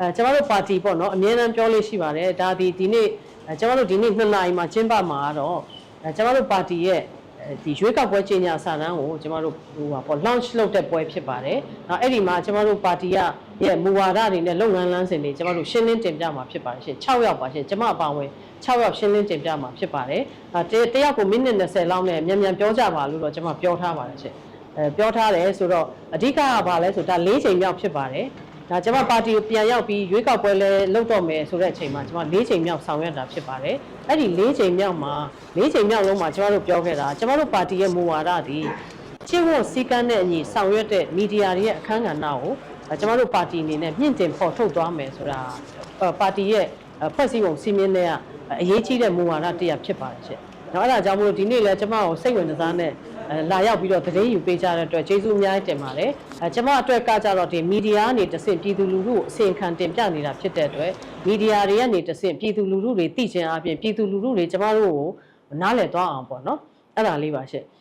အဲကျမတို့ပါတီပေါ့နော်အမြဲတမ်းပြောလို့ရှိပါတယ်ဒါဒီဒီနေ့အဲကျမတို့ဒီနေ့နှစ်နာရီမှာကျင်းပမှာကတော့အဲကျမတို့ပါတီရဲ့အဲဒီရွေးကောက်ပွဲကြီးညာစာတမ်းကိုကျမတို့ဟိုပါပေါ့ launch လုပ်တဲ့ပွဲဖြစ်ပါတယ်။နောက်အဲ့ဒီမှာကျမတို့ပါတီကရဲ့မူဝါဒတွေနဲ့လုပ်ငန်းလမ်းစဉ်တွေကျမတို့ရှင်းလင်းတင်ပြမှာဖြစ်ပါတယ်ရှင်6ယောက်ပါရှင်ကျမအပါဝင်6ယောက်ရှင်းလင်းတင်ပြမှာဖြစ်ပါတယ်။အဲတတယောက်ကိုမိနစ်20လောက်နဲ့မြန်မြန်ပြောကြပါလို့တော့ကျမပြောထားပါတယ်ရှင်။အဲပြောထားတယ်ဆိုတော့အဓိကကဘာလဲဆိုဒါ၄ချိန်မြောက်ဖြစ်ပါတယ်။ ဒါကျမပါတီကိုပြန်ရောက်ပြီးရွေးကောက်ပွဲလဲလုပ်တော့မယ်ဆိုတဲ့အချိန်မှာကျမ၄ချိန်မြောက်ဆောင်ရွက်တာဖြစ်ပါတယ်။အဲ့ဒီ၄ချိန်မြောက်မှာ၄ချိန်မြောက်လုံးမှာကျမတို့ပြောခဲ့တာကျမတို့ပါတီရဲ့မူဝါဒဒီချစ်ဝတ်စည်းကမ်းတဲ့အညီဆောင်ရွက်တဲ့မီဒီယာတွေရဲ့အခမ်းကဏ္ဍကိုအဲကျမတို့ပါတီအနေနဲ့မြင့်တင်ဖော်ထုတ်သွားမယ်ဆိုတာအဲပါတီရဲ့အဲဖွဲ့စည်းပုံစီမင်းတွေကအရေးကြီးတဲ့မူဝါဒတစ်ရပ်ဖြစ်ပါတယ်ရှင့်။နောက်အဲ့ဒါကြောင့်မလို့ဒီနေ့လဲကျမကိုစိတ်ဝင်စားနဲ့အဲ လာရောက်ပြီးတော့သတင်းယူပေးကြတဲ့အတွက်ကျေးဇူးအများကြီးတင်ပါတယ်။အဲကျမအတွက်ကကြတော့ဒီမီဒီယာကနေတဆင့်ပြည်သူလူထုကိုအစီအခံတင်ပြနေတာဖြစ်တဲ့အတွက်မီဒီယာတွေကနေတဆင့်ပြည်သူလူထုတွေသိချင်အပြင်ပြည်သူလူထုတွေကျမတို့ကိုနားလည်သွားအောင်ပေါ့နော်။အဲ့ဒါလေးပါရှင့်။